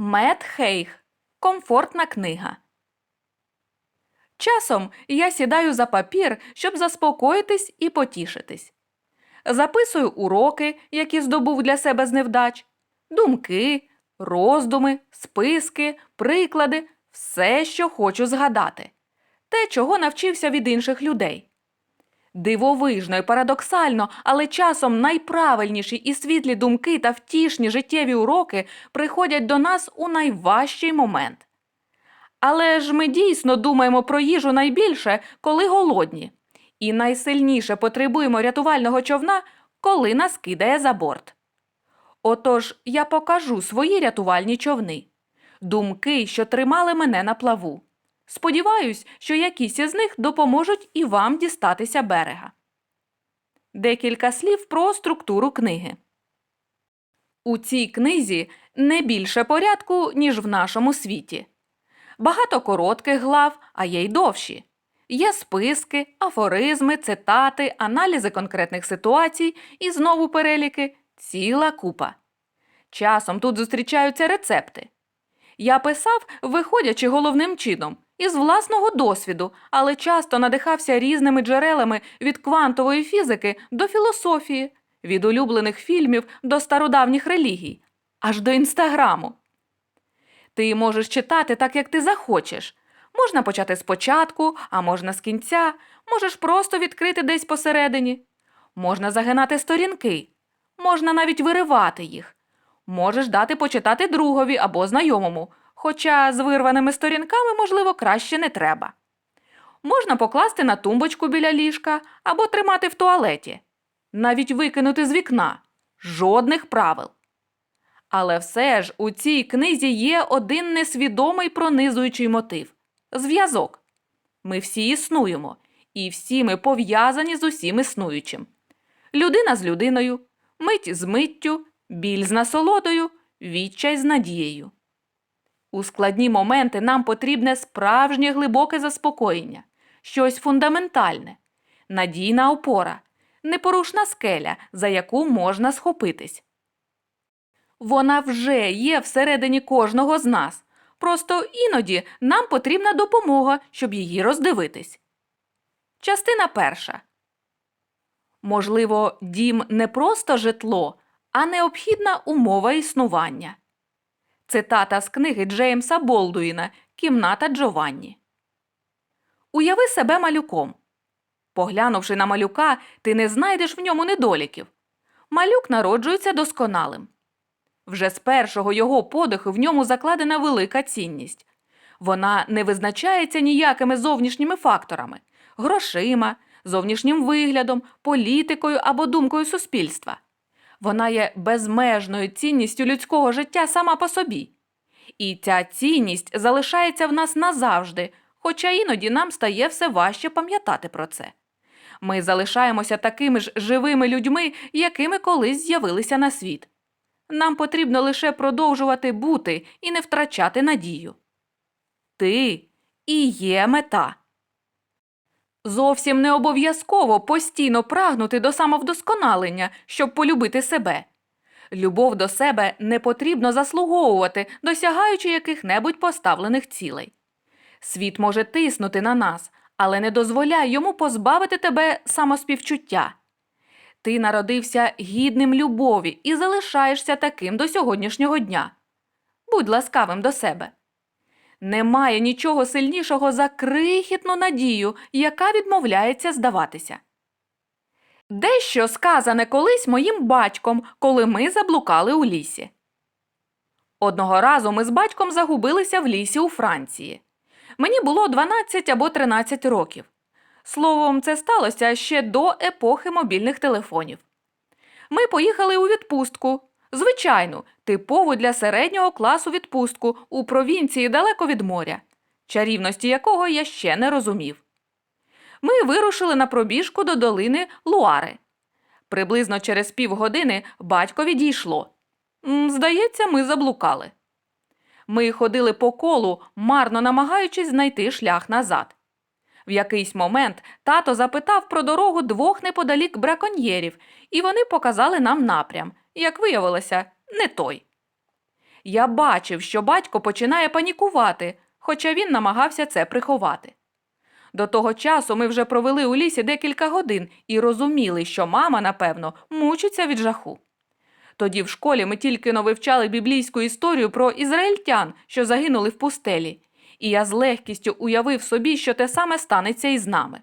Мед Хейх. Комфортна книга. Часом я сідаю за папір, щоб заспокоїтись і потішитись. Записую уроки, які здобув для себе з невдач, думки, роздуми, списки, приклади, все, що хочу згадати, те, чого навчився від інших людей. Дивовижно і парадоксально, але часом найправильніші і світлі думки та втішні життєві уроки приходять до нас у найважчий момент. Але ж ми дійсно думаємо про їжу найбільше, коли голодні, і найсильніше потребуємо рятувального човна, коли нас кидає за борт. Отож, я покажу свої рятувальні човни, думки, що тримали мене на плаву. Сподіваюсь, що якісь із них допоможуть і вам дістатися берега. Декілька слів про структуру книги. У цій книзі не більше порядку, ніж в нашому світі. Багато коротких глав, а є й довші. Є списки, афоризми, цитати, аналізи конкретних ситуацій і знову переліки ціла купа. Часом тут зустрічаються рецепти. Я писав, виходячи головним чином, із власного досвіду, але часто надихався різними джерелами від квантової фізики до філософії, від улюблених фільмів до стародавніх релігій, аж до інстаграму. Ти можеш читати так, як ти захочеш. Можна почати спочатку, а можна з кінця, можеш просто відкрити десь посередині. Можна загинати сторінки, можна навіть виривати їх. Можеш дати почитати другові або знайомому, хоча з вирваними сторінками, можливо, краще не треба. Можна покласти на тумбочку біля ліжка або тримати в туалеті, навіть викинути з вікна. Жодних правил. Але все ж у цій книзі є один несвідомий пронизуючий мотив зв'язок. Ми всі існуємо, і всі ми пов'язані з усім існуючим. Людина з людиною, мить з миттю, біль з насолодою, відчай з надією. У складні моменти нам потрібне справжнє глибоке заспокоєння, щось фундаментальне, надійна опора, непорушна скеля, за яку можна схопитись. Вона вже є всередині кожного з нас. Просто іноді нам потрібна допомога, щоб її роздивитись. Частина перша. Можливо, дім не просто житло, а необхідна умова існування. Цитата з книги Джеймса Болдуїна Кімната Джованні. Уяви себе малюком. Поглянувши на малюка, ти не знайдеш в ньому недоліків. Малюк народжується досконалим. Вже з першого його подиху в ньому закладена велика цінність. Вона не визначається ніякими зовнішніми факторами грошима, зовнішнім виглядом, політикою або думкою суспільства. Вона є безмежною цінністю людського життя сама по собі. І ця цінність залишається в нас назавжди, хоча іноді нам стає все важче пам'ятати про це. Ми залишаємося такими ж живими людьми, якими колись з'явилися на світ. Нам потрібно лише продовжувати бути і не втрачати надію. Ти і є мета. Зовсім не обов'язково постійно прагнути до самовдосконалення, щоб полюбити себе. Любов до себе не потрібно заслуговувати, досягаючи яких-небудь поставлених цілей. Світ може тиснути на нас, але не дозволяй йому позбавити тебе самоспівчуття. Ти народився гідним любові і залишаєшся таким до сьогоднішнього дня. Будь ласкавим до себе. Немає нічого сильнішого за крихітну надію, яка відмовляється здаватися. Дещо сказане колись моїм батьком, коли ми заблукали у лісі. Одного разу ми з батьком загубилися в лісі у Франції. Мені було 12 або 13 років. Словом, це сталося ще до епохи мобільних телефонів. Ми поїхали у відпустку. Звичайну, типову для середнього класу відпустку у провінції далеко від моря, чарівності якого я ще не розумів. Ми вирушили на пробіжку до долини Луари. Приблизно через півгодини батько відійшло. Здається, ми заблукали. Ми ходили по колу, марно намагаючись знайти шлях назад. В якийсь момент тато запитав про дорогу двох неподалік браконьєрів, і вони показали нам напрям. Як виявилося, не той. Я бачив, що батько починає панікувати, хоча він намагався це приховати. До того часу ми вже провели у лісі декілька годин і розуміли, що мама, напевно, мучиться від жаху. Тоді в школі ми тільки но вивчали біблійську історію про ізраїльтян, що загинули в пустелі, і я з легкістю уявив собі, що те саме станеться і з нами.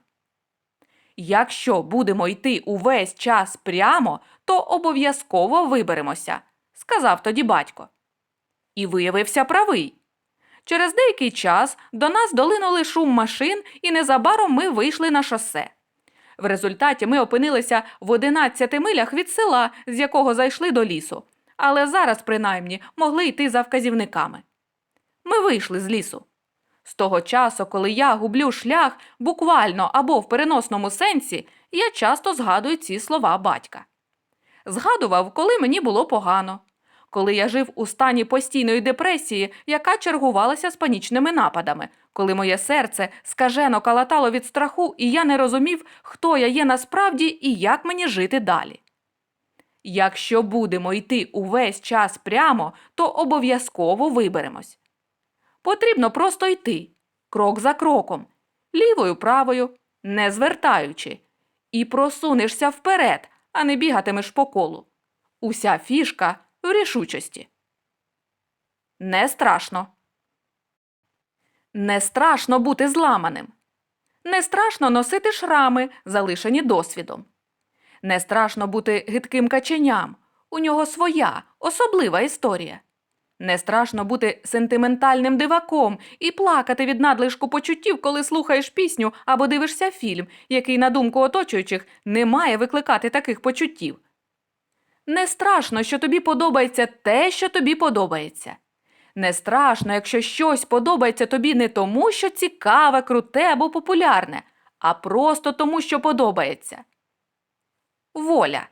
Якщо будемо йти увесь час прямо, то обов'язково виберемося, сказав тоді батько. І виявився правий. Через деякий час до нас долинули шум машин, і незабаром ми вийшли на шосе. В результаті ми опинилися в 11 милях від села, з якого зайшли до лісу, але зараз, принаймні, могли йти за вказівниками. Ми вийшли з лісу. З того часу, коли я гублю шлях, буквально або в переносному сенсі, я часто згадую ці слова батька. Згадував, коли мені було погано, коли я жив у стані постійної депресії, яка чергувалася з панічними нападами, коли моє серце скажено калатало від страху, і я не розумів, хто я є насправді і як мені жити далі. Якщо будемо йти увесь час прямо, то обов'язково виберемось. Потрібно просто йти, крок за кроком, лівою правою, не звертаючи, і просунешся вперед, а не бігатимеш по колу. Уся фішка в рішучості. Не страшно. Не страшно бути зламаним. Не страшно носити шрами, залишені досвідом. Не страшно бути гидким каченям. У нього своя, особлива історія. Не страшно бути сентиментальним диваком і плакати від надлишку почуттів, коли слухаєш пісню або дивишся фільм, який, на думку оточуючих, не має викликати таких почуттів. Не страшно, що тобі подобається те, що тобі подобається. Не страшно, якщо щось подобається тобі не тому, що цікаве, круте або популярне, а просто тому, що подобається. Воля.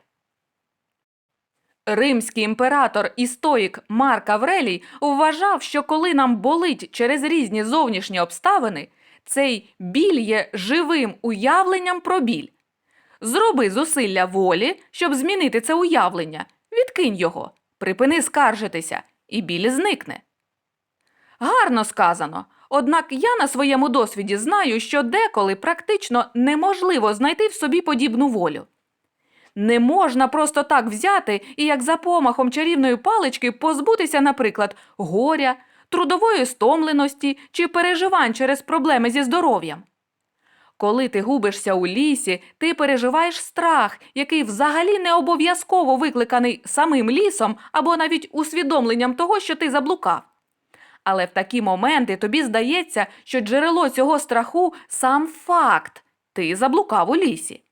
Римський імператор і стоїк Марк Аврелій вважав, що коли нам болить через різні зовнішні обставини, цей біль є живим уявленням про біль. Зроби зусилля волі, щоб змінити це уявлення. Відкинь його, припини скаржитися, і біль зникне. Гарно сказано. Однак я на своєму досвіді знаю, що деколи практично неможливо знайти в собі подібну волю. Не можна просто так взяти і як за помахом чарівної палички позбутися, наприклад, горя, трудової стомленості чи переживань через проблеми зі здоров'ям. Коли ти губишся у лісі, ти переживаєш страх, який взагалі не обов'язково викликаний самим лісом або навіть усвідомленням того, що ти заблукав. Але в такі моменти тобі здається, що джерело цього страху сам факт ти заблукав у лісі.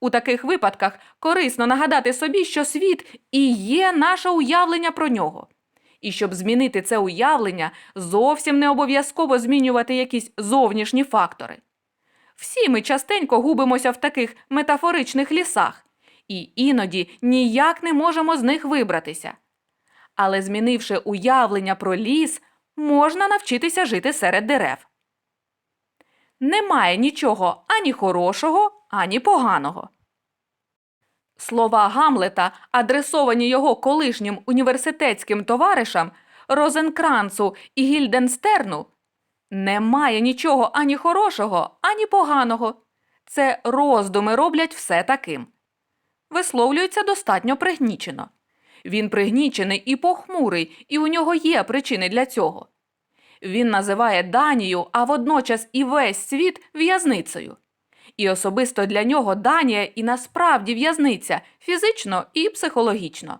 У таких випадках корисно нагадати собі, що світ і є наше уявлення про нього. І щоб змінити це уявлення, зовсім не обов'язково змінювати якісь зовнішні фактори. Всі ми частенько губимося в таких метафоричних лісах, і іноді ніяк не можемо з них вибратися. Але змінивши уявлення про ліс, можна навчитися жити серед дерев. Немає нічого ані хорошого, ані поганого. Слова Гамлета, адресовані його колишнім університетським товаришам Розенкранцу і Гільденстерну, немає нічого ані хорошого, ані поганого. Це роздуми роблять все таким. Висловлюється достатньо пригнічено. Він пригнічений і похмурий, і у нього є причини для цього. Він називає Данію, а водночас і весь світ в'язницею. І особисто для нього Данія і насправді в'язниця фізично і психологічно.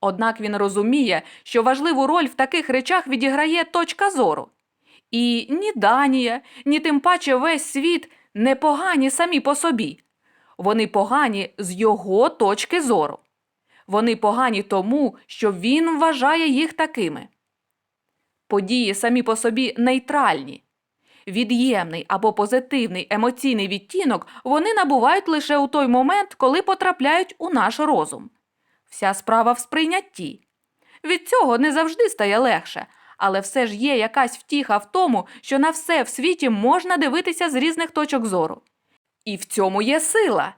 Однак він розуміє, що важливу роль в таких речах відіграє точка зору. І ні Данія, ні тим паче весь світ не погані самі по собі. Вони погані з його точки зору. Вони погані тому, що він вважає їх такими. Події самі по собі нейтральні. Від'ємний або позитивний емоційний відтінок вони набувають лише у той момент, коли потрапляють у наш розум. Вся справа в сприйнятті. Від цього не завжди стає легше, але все ж є якась втіха в тому, що на все в світі можна дивитися з різних точок зору. І в цьому є сила.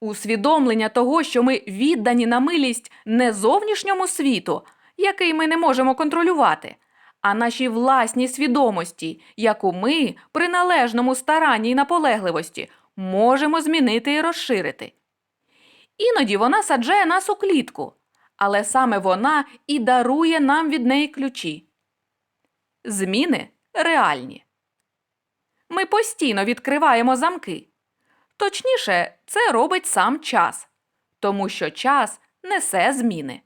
Усвідомлення того, що ми віддані на милість не зовнішньому світу, який ми не можемо контролювати, а нашій власній свідомості, яку ми при належному старанні і наполегливості можемо змінити і розширити. Іноді вона саджає нас у клітку, але саме вона і дарує нам від неї ключі. Зміни реальні. Ми постійно відкриваємо замки. Точніше, це робить сам час, тому що час несе зміни.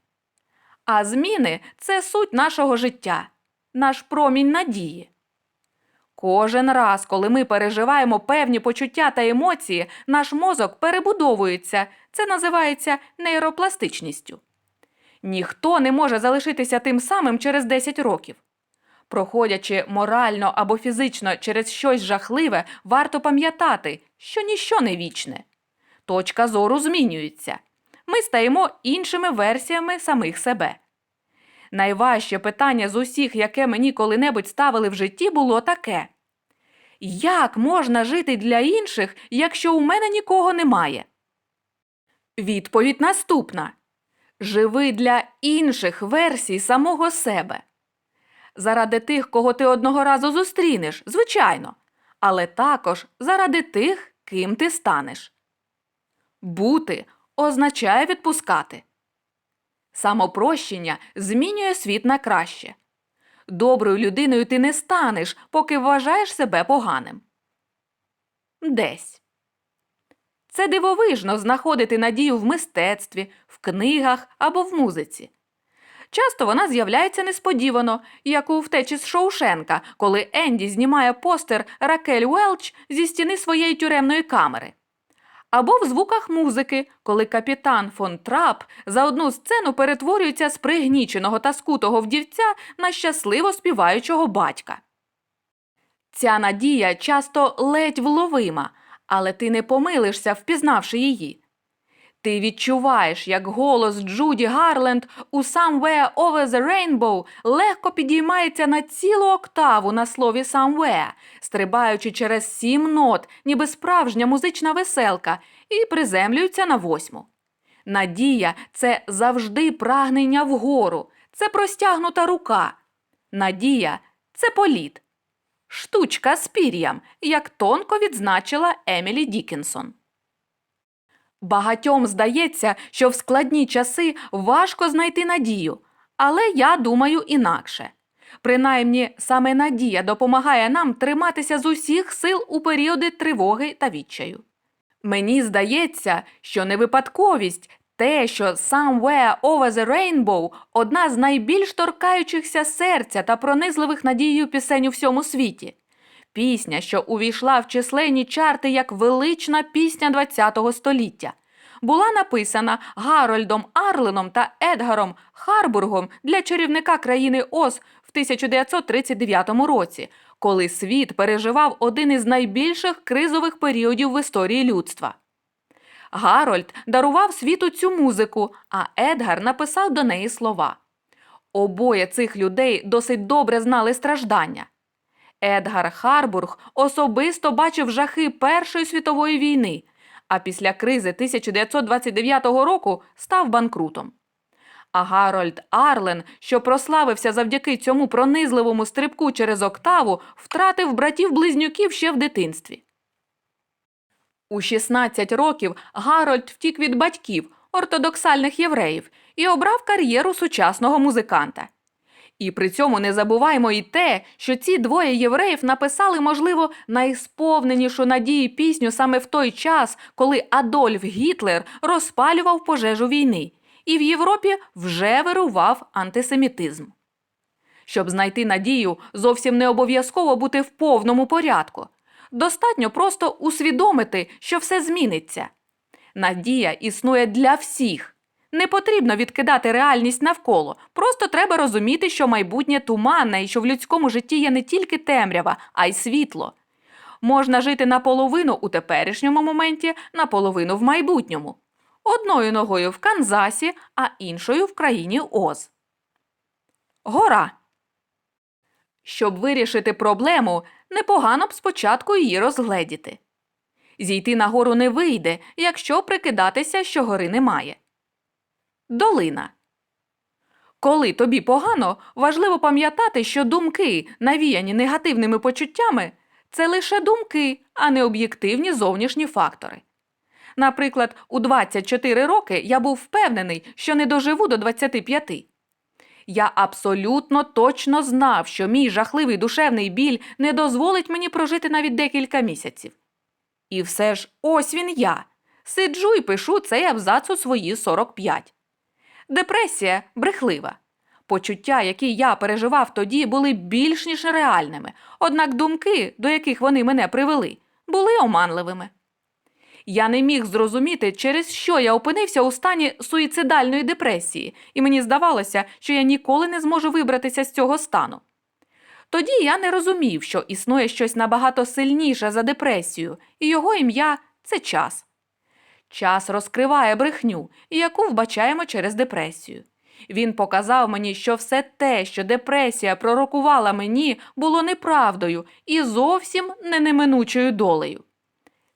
А зміни це суть нашого життя, наш промінь надії. Кожен раз, коли ми переживаємо певні почуття та емоції, наш мозок перебудовується. Це називається нейропластичністю. Ніхто не може залишитися тим самим через 10 років. Проходячи морально або фізично через щось жахливе, варто пам'ятати, що ніщо не вічне. Точка зору змінюється. Ми стаємо іншими версіями самих себе. Найважче питання з усіх, яке мені коли-небудь ставили в житті, було таке: Як можна жити для інших, якщо у мене нікого немає? Відповідь наступна: Живи для інших версій самого себе. Заради тих, кого ти одного разу зустрінеш, звичайно, але також заради тих, ким ти станеш. Бути означає відпускати. Самопрощення змінює світ на краще. Доброю людиною ти не станеш, поки вважаєш себе поганим. Десь. Це дивовижно знаходити надію в мистецтві, в книгах або в музиці. Часто вона з'являється несподівано, як у втечі з Шоушенка, коли Енді знімає постер Ракель Уелч зі стіни своєї тюремної камери. Або в звуках музики, коли капітан фон Трап за одну сцену перетворюється з пригніченого та скутого вдівця на щасливо співаючого батька. Ця надія часто ледь вловима, але ти не помилишся, впізнавши її. Ти відчуваєш, як голос Джуді Гарленд у Somewhere Over the Rainbow легко підіймається на цілу октаву на слові Somewhere, стрибаючи через сім нот, ніби справжня музична веселка, і приземлюється на восьму. Надія це завжди прагнення вгору, це простягнута рука. Надія це політ. Штучка з пір'ям, як тонко відзначила Емілі Дікінсон. Багатьом здається, що в складні часи важко знайти надію, але я думаю інакше. Принаймні, саме надія допомагає нам триматися з усіх сил у періоди тривоги та відчаю. Мені здається, що не випадковість те, що Somewhere Over the Rainbow одна з найбільш торкаючихся серця та пронизливих надією пісень у всьому світі. Пісня, що увійшла в численні чарти як велична пісня ХХ століття, була написана Гарольдом Арленом та Едгаром Харбургом для чарівника країни Оз в 1939 році, коли світ переживав один із найбільших кризових періодів в історії людства. Гарольд дарував світу цю музику, а Едгар написав до неї слова. Обоє цих людей досить добре знали страждання. Едгар Харбург особисто бачив жахи Першої світової війни, а після кризи 1929 року став банкрутом. А Гарольд Арлен, що прославився завдяки цьому пронизливому стрибку через октаву, втратив братів-близнюків ще в дитинстві. У 16 років Гарольд втік від батьків, ортодоксальних євреїв, і обрав кар'єру сучасного музиканта. І при цьому не забуваймо і те, що ці двоє євреїв написали, можливо, найсповненішу надії пісню саме в той час, коли Адольф Гітлер розпалював пожежу війни, і в Європі вже вирував антисемітизм. Щоб знайти надію, зовсім не обов'язково бути в повному порядку. Достатньо просто усвідомити, що все зміниться. Надія існує для всіх. Не потрібно відкидати реальність навколо, просто треба розуміти, що майбутнє туманне і що в людському житті є не тільки темрява, а й світло. Можна жити наполовину у теперішньому моменті, наполовину в майбутньому. Одною ногою в Канзасі, а іншою в країні Оз. Гора. Щоб вирішити проблему, непогано б спочатку її розгледіти. Зійти на гору не вийде, якщо прикидатися, що гори немає. Долина. Коли тобі погано, важливо пам'ятати, що думки, навіяні негативними почуттями, це лише думки, а не об'єктивні зовнішні фактори. Наприклад, у 24 роки я був впевнений, що не доживу до 25. Я абсолютно точно знав, що мій жахливий душевний біль не дозволить мені прожити навіть декілька місяців. І все ж ось він я. Сиджу і пишу цей абзац у свої 45. Депресія брехлива. Почуття, які я переживав тоді, були більш ніж реальними, однак думки, до яких вони мене привели, були оманливими. Я не міг зрозуміти, через що я опинився у стані суїцидальної депресії, і мені здавалося, що я ніколи не зможу вибратися з цього стану. Тоді я не розумів, що існує щось набагато сильніше за депресію, і його ім'я це час. Час розкриває брехню, яку вбачаємо через депресію. Він показав мені, що все те, що депресія пророкувала мені, було неправдою і зовсім не неминучою долею.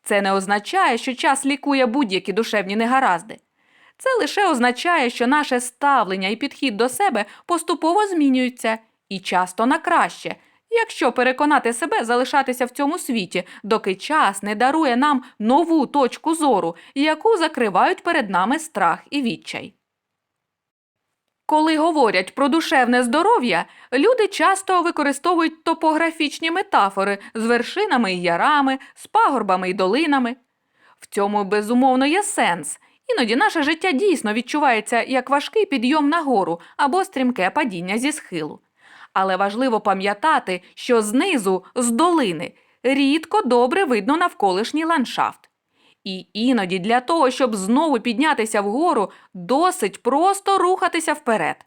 Це не означає, що час лікує будь-які душевні негаразди. Це лише означає, що наше ставлення і підхід до себе поступово змінюються і часто на краще, якщо переконати себе залишатися в цьому світі, доки час не дарує нам нову точку зору, яку закривають перед нами страх і відчай. Коли говорять про душевне здоров'я, люди часто використовують топографічні метафори з вершинами і ярами, з пагорбами і долинами. В цьому безумовно є сенс. Іноді наше життя дійсно відчувається як важкий підйом нагору або стрімке падіння зі схилу. Але важливо пам'ятати, що знизу, з долини, рідко добре видно навколишній ландшафт. І іноді для того, щоб знову піднятися вгору, досить просто рухатися вперед.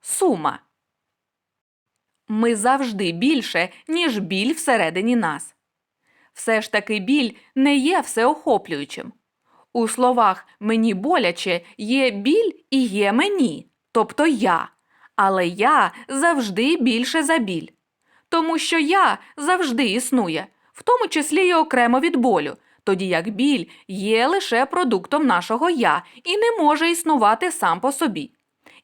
Сума. Ми завжди більше, ніж біль всередині нас. Все ж таки біль не є всеохоплюючим. У словах мені боляче є біль і є мені, тобто я. Але я завжди більше за біль. Тому що я завжди існує, в тому числі й окремо від болю, тоді як біль є лише продуктом нашого я і не може існувати сам по собі.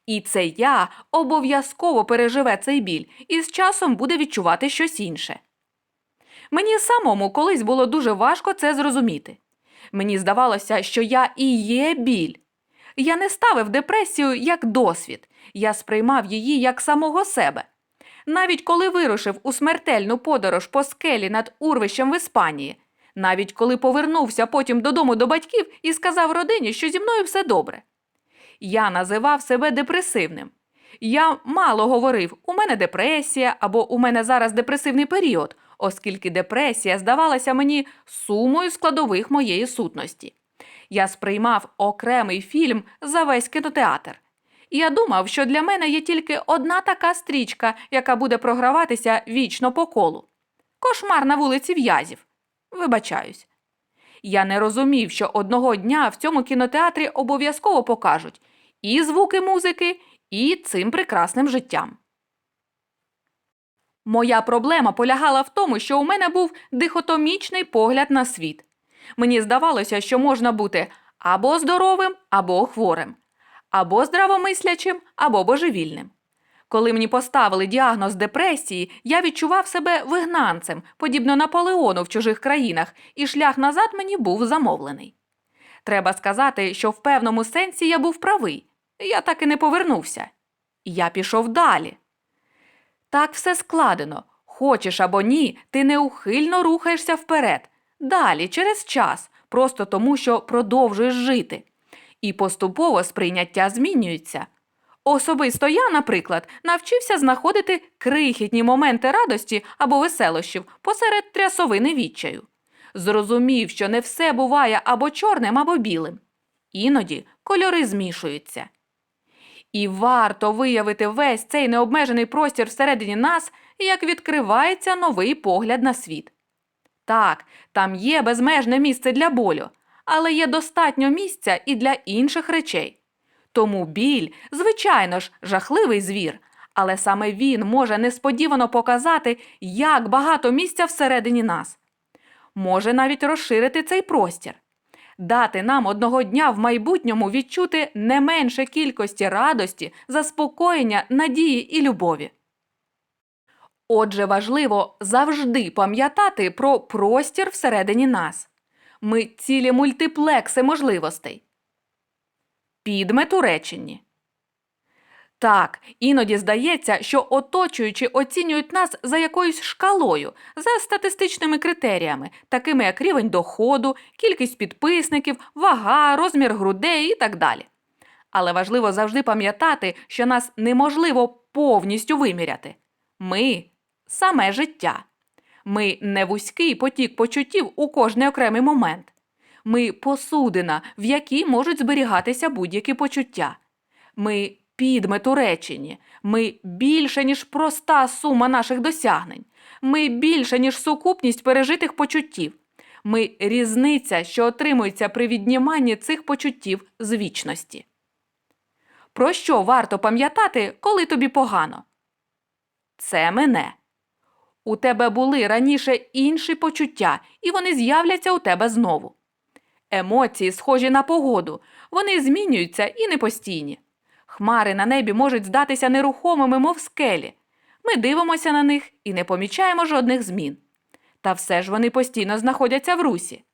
І це я обов'язково переживе цей біль і з часом буде відчувати щось інше. Мені самому колись було дуже важко це зрозуміти. Мені здавалося, що я і є біль. Я не ставив депресію як досвід, я сприймав її як самого себе. Навіть коли вирушив у смертельну подорож по скелі над урвищем в Іспанії, навіть коли повернувся потім додому до батьків і сказав родині, що зі мною все добре. Я називав себе депресивним. Я мало говорив, у мене депресія або у мене зараз депресивний період, оскільки депресія здавалася мені сумою складових моєї сутності. Я сприймав окремий фільм за весь кінотеатр. Я думав, що для мене є тільки одна така стрічка, яка буде програватися вічно по колу. Кошмар на вулиці В'язів. Вибачаюсь. Я не розумів, що одного дня в цьому кінотеатрі обов'язково покажуть і звуки музики, і цим прекрасним життям. Моя проблема полягала в тому, що у мене був дихотомічний погляд на світ. Мені здавалося, що можна бути або здоровим, або хворим, або здравомислячим, або божевільним. Коли мені поставили діагноз депресії, я відчував себе вигнанцем, подібно Наполеону в чужих країнах, і шлях назад мені був замовлений. Треба сказати, що в певному сенсі я був правий. Я так і не повернувся. Я пішов далі. Так все складено. Хочеш або ні, ти неухильно рухаєшся вперед, далі, через час, просто тому, що продовжуєш жити. І поступово сприйняття змінюється. Особисто я, наприклад, навчився знаходити крихітні моменти радості або веселощів посеред трясовини відчаю. Зрозумів, що не все буває або чорним, або білим. Іноді кольори змішуються. І варто виявити весь цей необмежений простір всередині нас, як відкривається новий погляд на світ. Так, там є безмежне місце для болю, але є достатньо місця і для інших речей. Тому біль, звичайно ж, жахливий звір, але саме він може несподівано показати, як багато місця всередині нас. Може навіть розширити цей простір. дати нам одного дня в майбутньому відчути не менше кількості радості, заспокоєння, надії і любові. Отже, важливо завжди пам'ятати про простір всередині нас. Ми цілі мультиплекси можливостей. Підмет у реченні. Так, іноді здається, що оточуючі оцінюють нас за якоюсь шкалою, за статистичними критеріями, такими як рівень доходу, кількість підписників, вага, розмір грудей і так далі. Але важливо завжди пам'ятати, що нас неможливо повністю виміряти. Ми саме життя. Ми не вузький потік почуттів у кожний окремий момент. Ми посудина, в якій можуть зберігатися будь-які почуття. Ми підмет у реченні. Ми більше, ніж проста сума наших досягнень. Ми більше, ніж сукупність пережитих почуттів. Ми різниця, що отримується при відніманні цих почуттів з вічності. Про що варто пам'ятати, коли тобі погано? Це мене. У тебе були раніше інші почуття, і вони з'являться у тебе знову. Емоції схожі на погоду, вони змінюються і непостійні. Хмари на небі можуть здатися нерухомими, мов скелі. Ми дивимося на них і не помічаємо жодних змін. Та все ж вони постійно знаходяться в русі.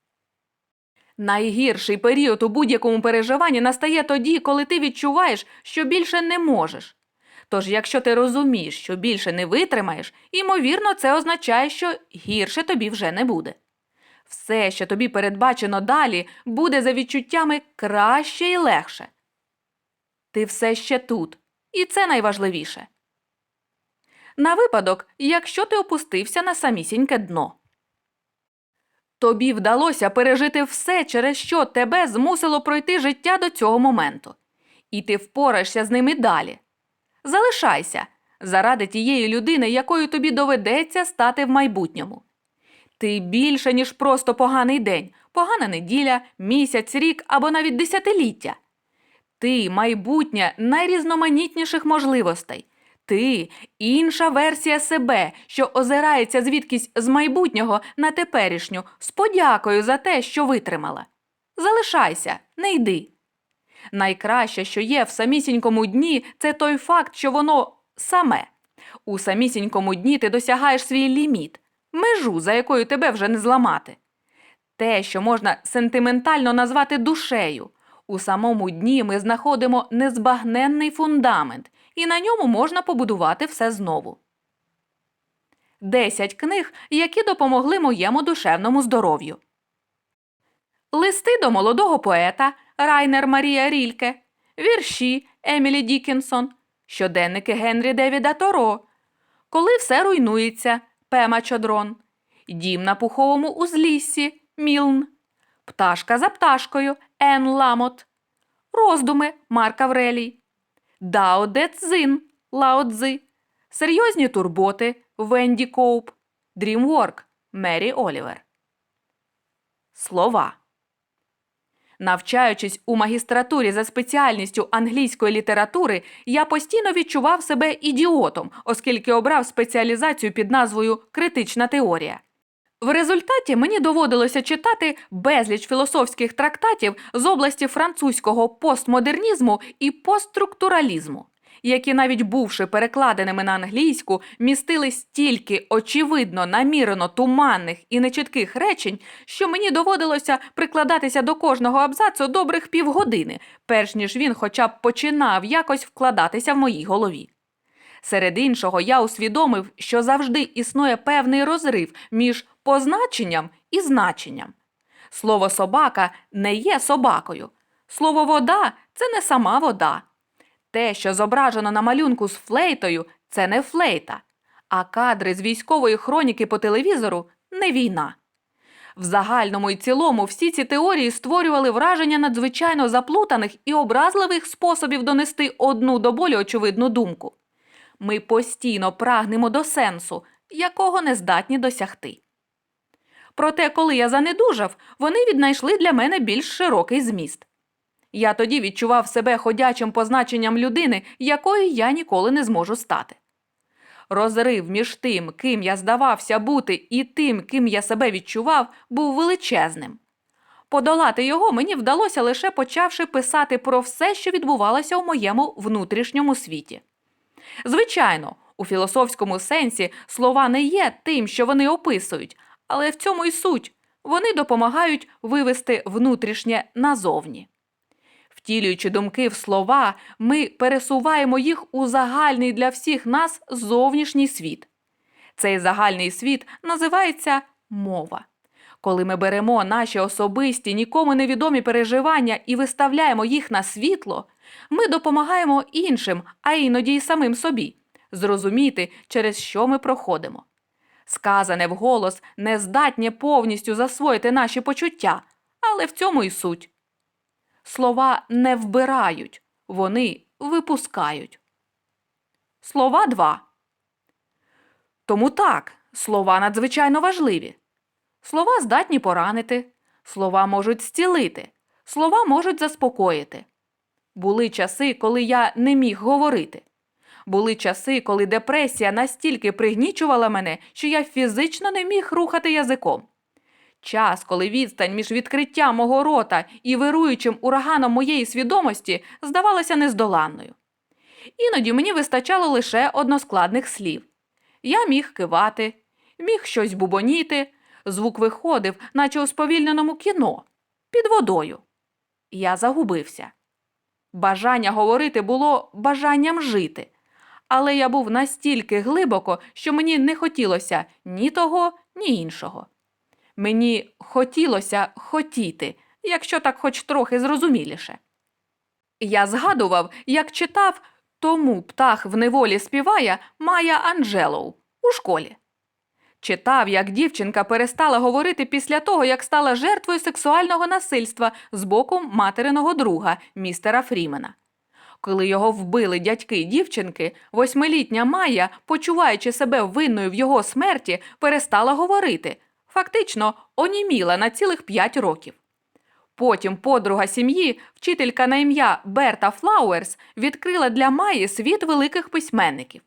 Найгірший період у будь-якому переживанні настає тоді, коли ти відчуваєш, що більше не можеш. Тож, якщо ти розумієш, що більше не витримаєш, ймовірно, це означає, що гірше тобі вже не буде. Все, що тобі передбачено далі, буде за відчуттями краще і легше. Ти все ще тут, і це найважливіше. На випадок, якщо ти опустився на самісіньке дно. Тобі вдалося пережити все, через що тебе змусило пройти життя до цього моменту. І ти впораєшся з ними далі. Залишайся заради тієї людини, якою тобі доведеться стати в майбутньому. Ти більше, ніж просто поганий день, погана неділя, місяць, рік або навіть десятиліття. Ти майбутнє найрізноманітніших можливостей. Ти інша версія себе, що озирається звідкись з майбутнього на теперішню, з подякою за те, що витримала. Залишайся, не йди. Найкраще, що є в самісінькому дні, це той факт, що воно саме. У самісінькому дні ти досягаєш свій ліміт, межу, за якою тебе вже не зламати. Те, що можна сентиментально назвати душею. У самому дні ми знаходимо незбагненний фундамент, і на ньому можна побудувати все знову. Десять книг, які допомогли моєму душевному здоров'ю. Листи до молодого поета Райнер Марія Рільке, вірші Емілі Дікінсон, щоденники Генрі Девіда Торо, Коли все руйнується Пема Чодрон, Дім на пуховому узліссі Мілн, Пташка за пташкою Ен Ламот, Роздуми Марк Аврелій, Дао Де Цзин Лао Цзи, Серйозні турботи Венді Коуп, Дрімворк Мері Олівер. Слова. Навчаючись у магістратурі за спеціальністю англійської літератури, я постійно відчував себе ідіотом, оскільки обрав спеціалізацію під назвою Критична теорія. В результаті мені доводилося читати безліч філософських трактатів з області французького постмодернізму і постструктуралізму, які, навіть бувши перекладеними на англійську, містили стільки очевидно намірено туманних і нечітких речень, що мені доводилося прикладатися до кожного абзацу добрих півгодини, перш ніж він хоча б починав якось вкладатися в моїй голові. Серед іншого, я усвідомив, що завжди існує певний розрив між позначенням і значенням. Слово собака не є собакою. Слово вода це не сама вода. Те, що зображено на малюнку з флейтою, це не флейта, а кадри з військової хроніки по телевізору не війна. В загальному і цілому всі ці теорії створювали враження надзвичайно заплутаних і образливих способів донести одну до болі очевидну думку. Ми постійно прагнемо до сенсу, якого не здатні досягти. Проте, коли я занедужав, вони віднайшли для мене більш широкий зміст. Я тоді відчував себе ходячим позначенням людини, якою я ніколи не зможу стати. Розрив між тим, ким я здавався бути, і тим, ким я себе відчував, був величезним. Подолати його мені вдалося лише почавши писати про все, що відбувалося у моєму внутрішньому світі. Звичайно, у філософському сенсі слова не є тим, що вони описують, але в цьому і суть вони допомагають вивести внутрішнє назовні. Втілюючи думки в слова, ми пересуваємо їх у загальний для всіх нас зовнішній світ. Цей загальний світ називається мова. Коли ми беремо наші особисті, нікому невідомі переживання і виставляємо їх на світло, ми допомагаємо іншим, а іноді й самим собі, зрозуміти, через що ми проходимо. Сказане вголос не здатнє повністю засвоїти наші почуття, але в цьому і суть. Слова не вбирають, вони випускають. Слова 2. Тому так, слова надзвичайно важливі. Слова здатні поранити, слова можуть зцілити, слова можуть заспокоїти. Були часи, коли я не міг говорити. Були часи, коли депресія настільки пригнічувала мене, що я фізично не міг рухати язиком. Час, коли відстань між відкриттям мого рота і вируючим ураганом моєї свідомості здавалася нездоланною. Іноді мені вистачало лише односкладних слів. Я міг кивати, міг щось бубоніти, звук виходив, наче у сповільненому кіно, під водою. Я загубився. Бажання говорити було бажанням жити, але я був настільки глибоко, що мені не хотілося ні того, ні іншого. Мені хотілося хотіти, якщо так хоч трохи зрозуміліше. Я згадував, як читав Тому птах в неволі співає Майя Анджелоу у школі. Читав, як дівчинка перестала говорити після того, як стала жертвою сексуального насильства з боку материного друга, містера Фрімена. Коли його вбили дядьки дівчинки, восьмилітня Майя, почуваючи себе винною в його смерті, перестала говорити, фактично оніміла на цілих п'ять років. Потім подруга сім'ї, вчителька на ім'я Берта Флауерс, відкрила для Майї світ великих письменників.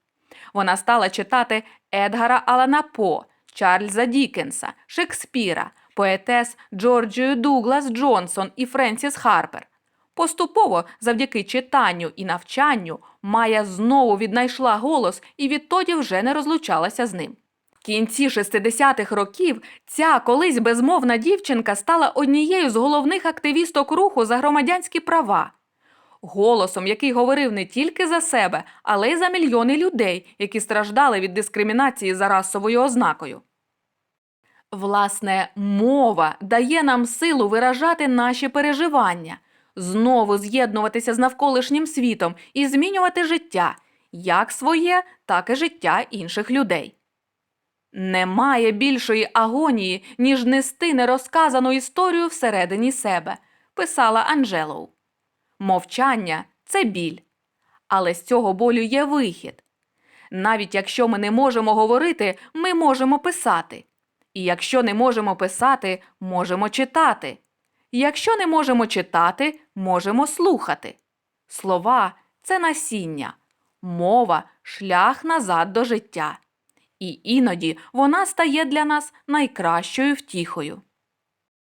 Вона стала читати Едгара Алана По, Чарльза Дікенса, Шекспіра, поетес Джорджію Дуглас Джонсон і Френсіс Харпер. Поступово, завдяки читанню і навчанню, Майя знову віднайшла голос і відтоді вже не розлучалася з ним. Кінці 60-х років ця колись безмовна дівчинка стала однією з головних активісток руху за громадянські права. Голосом, який говорив не тільки за себе, але й за мільйони людей, які страждали від дискримінації за расовою ознакою. Власне, мова дає нам силу виражати наші переживання, знову з'єднуватися з навколишнім світом і змінювати життя, як своє, так і життя інших людей. Немає більшої агонії, ніж нести нерозказану історію всередині себе, писала Анджелоу. Мовчання це біль. Але з цього болю є вихід. Навіть якщо ми не можемо говорити, ми можемо писати. І якщо не можемо писати, можемо читати. Якщо не можемо читати, можемо слухати. Слова це насіння, мова шлях назад до життя. І іноді вона стає для нас найкращою втіхою.